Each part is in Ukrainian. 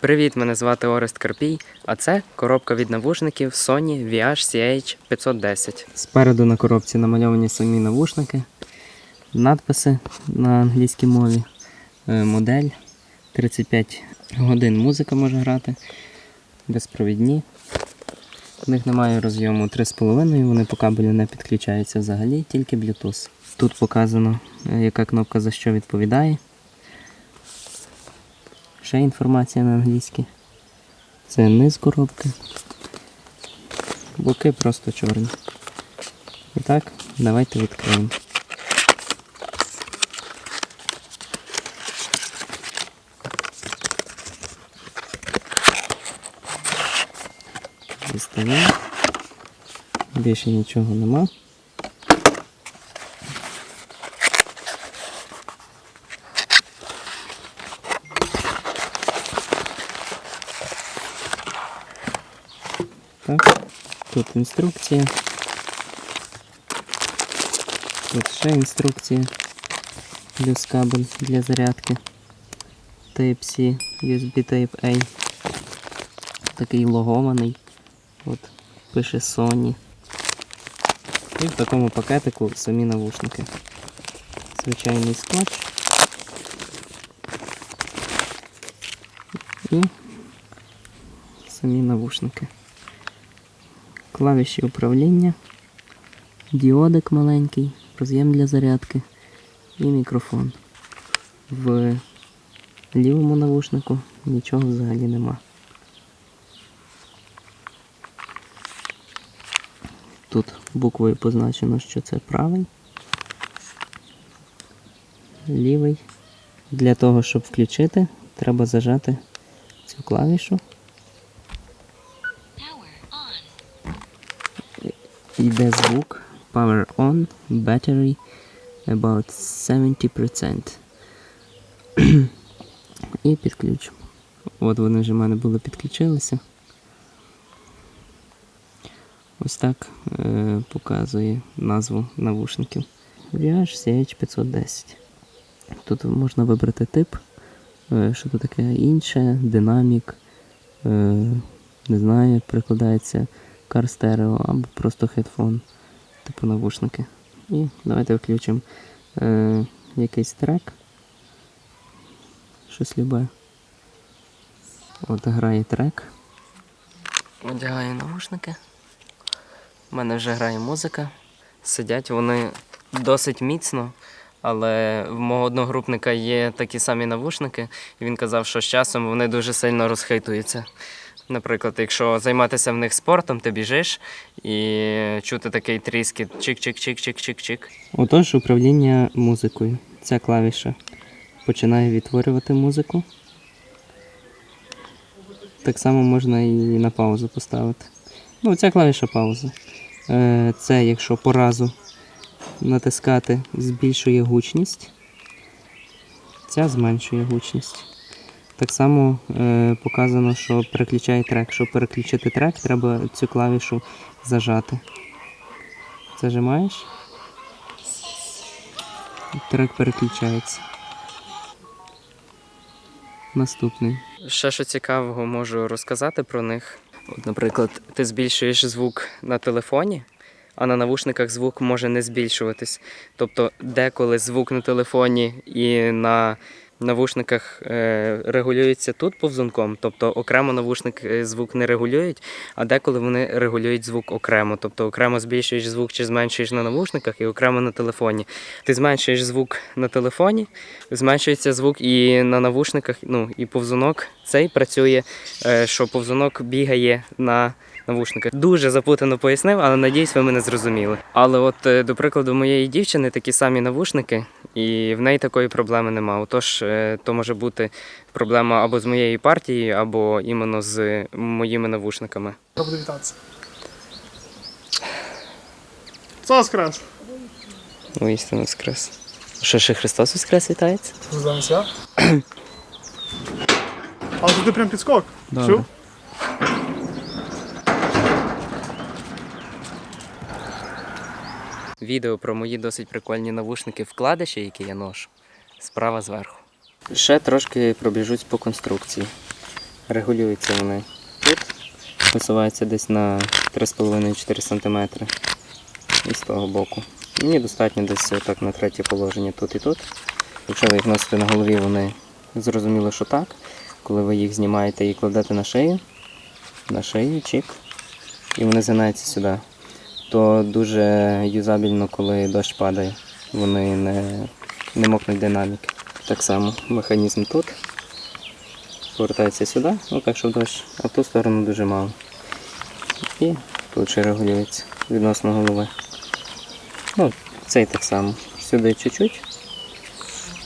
Привіт, мене звати Орест Карпій, а це коробка від навушників Sony VH CH510. Спереду на коробці намальовані самі навушники, надписи на англійській мові, е, модель 35 годин музика може грати, безпровідні. В них немає розйому 3,5, вони по кабелю не підключаються взагалі, тільки Bluetooth. Тут показано, е, яка кнопка за що відповідає. Ще інформація на англійській. Це низ коробки. Боки просто чорні. І так, давайте відкриємо. Дістаємо. Більше нічого нема. Так, тут інструкція. Тут ще інструкція. Плюс кабель для зарядки. Type-C, USB Type-A. Такий логований. От, пише Sony. І в такому пакетику самі навушники. Звичайний скотч. І самі навушники клавіші управління, діодик маленький, роз'єм для зарядки і мікрофон. В лівому навушнику нічого взагалі нема. Тут буквою позначено, що це правий, лівий. Для того, щоб включити, треба зажати цю клавішу. Йде звук Power on, battery about 70%. І підключимо. От вони вже в мене були підключилися. Ось так е, показує назву навушників. VH CH510. Тут можна вибрати тип, е, що тут таке інше, динамік, е, не знаю, як прикладається Stereo або просто headphone, типу навушники. І давайте включимо е, якийсь трек. Щось любе. От грає трек. Одягаю навушники. У мене вже грає музика. Сидять вони досить міцно, але в мого одногрупника є такі самі навушники, і він казав, що з часом вони дуже сильно розхитуються. Наприклад, якщо займатися в них спортом, ти біжиш і чути такий тріскіт чик-чик-чик-чик-чик-чик. Отож, управління музикою. Ця клавіша починає відтворювати музику. Так само можна і на паузу поставити. Ну, ця клавіша пауза. Е, Це якщо по разу натискати, збільшує гучність. Ця зменшує гучність. Так само е, показано, що переключає трек. Щоб переключити трек, треба цю клавішу зажати. Зажимаєш. Трек переключається. Наступний. Ще що цікавого можу розказати про них. От, наприклад, ти збільшуєш звук на телефоні, а на навушниках звук може не збільшуватись. Тобто, деколи звук на телефоні і на навушниках е, регулюється тут повзунком, тобто окремо навушник е, звук не регулюють, а деколи вони регулюють звук окремо. Тобто окремо збільшуєш звук чи зменшуєш на навушниках і окремо на телефоні. Ти зменшуєш звук на телефоні, зменшується звук і на навушниках, ну і повзунок цей працює, е, що повзунок бігає на навушниках. Дуже запутано пояснив, але надіюсь, ви мене зрозуміли. Але от, е, до прикладу, моєї дівчини такі самі навушники, і в неї такої проблеми нема. Отож, е, то може бути проблема або з моєї партії, або іменно з моїми навушниками. Буду вітатися. Це воскрес. Воістину воскрес. Що ще Христос Воскрес вітається? Зараз я. Але туди прям підскок. Чув? Відео про мої досить прикольні навушники вкладиші, які я ношу, справа зверху. Ще трошки пробіжусь по конструкції. Регулюються вони тут, висуваються десь на 3,5-4 см. І з того боку. Мені достатньо десь так на третє положення тут і тут. Якщо ви їх носите на голові, вони зрозуміло, що так. Коли ви їх знімаєте і кладете на шию, на шию, чик, і вони згинаються сюди, то дуже юзабельно, коли дощ падає. Вони не, не мокнуть динаміки. Так само механізм тут. Повертається сюди, ну так, щоб дощ, а в ту сторону дуже мало. І тут ще регулюється відносно голови. Ну, цей так само. Сюди чуть-чуть.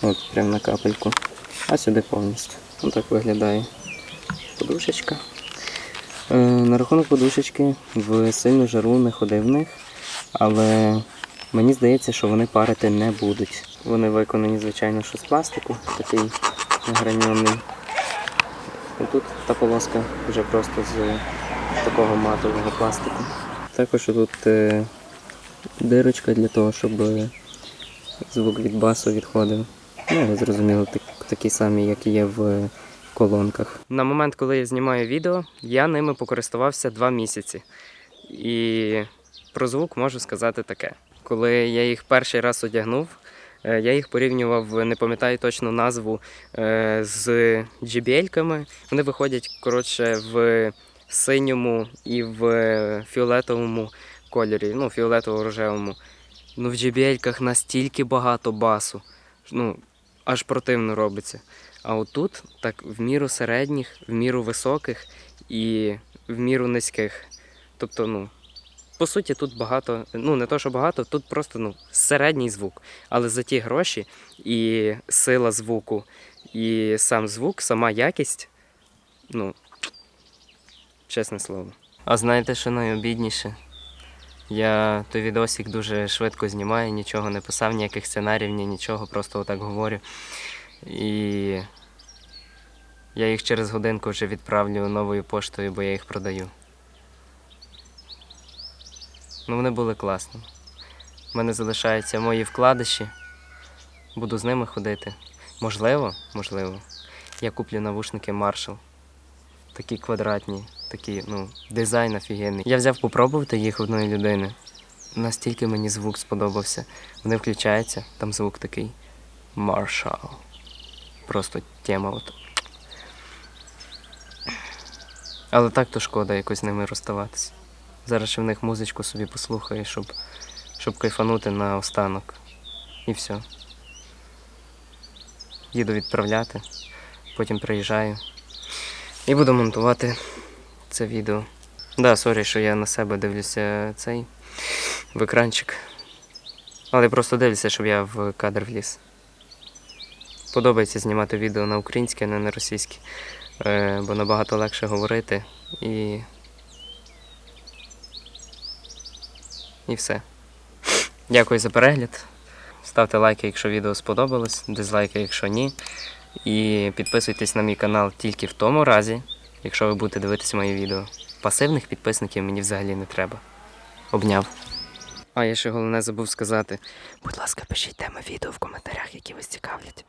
От прямо на капельку. А сюди повністю. Ось так виглядає подушечка. На рахунок подушечки в сильну жару не ходив в них, але мені здається, що вони парити не будуть. Вони виконані, звичайно, що з пластику, такий граньонний. І тут та полоска вже просто з такого матового пластику. Також тут е, дирочка для того, щоб звук від басу відходив. Ну, ви зрозуміли, так, такі самі, як є в колонках. На момент, коли я знімаю відео, я ними покористувався два місяці. І про звук можу сказати таке. Коли я їх перший раз одягнув, е, я їх порівнював, не пам'ятаю точну назву, е, з JBL-ками. Вони виходять коротше в синьому і в фіолетовому кольорі, ну, фіолетово-рожевому. Ну, в JBL-ках настільки багато басу. Ну, аж противно робиться. А отут так в міру середніх, в міру високих і в міру низьких. Тобто, ну, по суті, тут багато, ну не то, що багато, тут просто ну, середній звук. Але за ті гроші і сила звуку, і сам звук, сама якість, ну, чесне слово. А знаєте, що найобідніше? Я той відосик дуже швидко знімаю, нічого не писав, ніяких сценаріїв, ні нічого, просто отак говорю. І я їх через годинку вже відправлю новою поштою, бо я їх продаю. Ну, вони були класні. У мене залишаються мої вкладиші. Буду з ними ходити. Можливо, можливо, я куплю навушники Marshall. Такі квадратні, такі, ну, дизайн офігенний. Я взяв попробувати їх одної людини. Настільки мені звук сподобався. Вони включаються, там звук такий Marshall. Просто тема от. Але так то шкода якось з ними розставатися. Зараз ще в них музичку собі послухаю, щоб, щоб кайфанути на останок. І все. Їду відправляти, потім приїжджаю і буду монтувати це відео. Да, сорі, що я на себе дивлюся цей в екранчик. Але просто дивлюся, щоб я в кадр вліз. Подобається знімати відео на українське, а не на російське. Бо набагато легше говорити і. І все. Дякую за перегляд. Ставте лайки, якщо відео сподобалось, дизлайки, якщо ні. І підписуйтесь на мій канал тільки в тому разі, якщо ви будете дивитися мої відео. Пасивних підписників мені взагалі не треба. Обняв. А я ще головне забув сказати. Будь ласка, пишіть теми відео в коментарях, які вас цікавлять.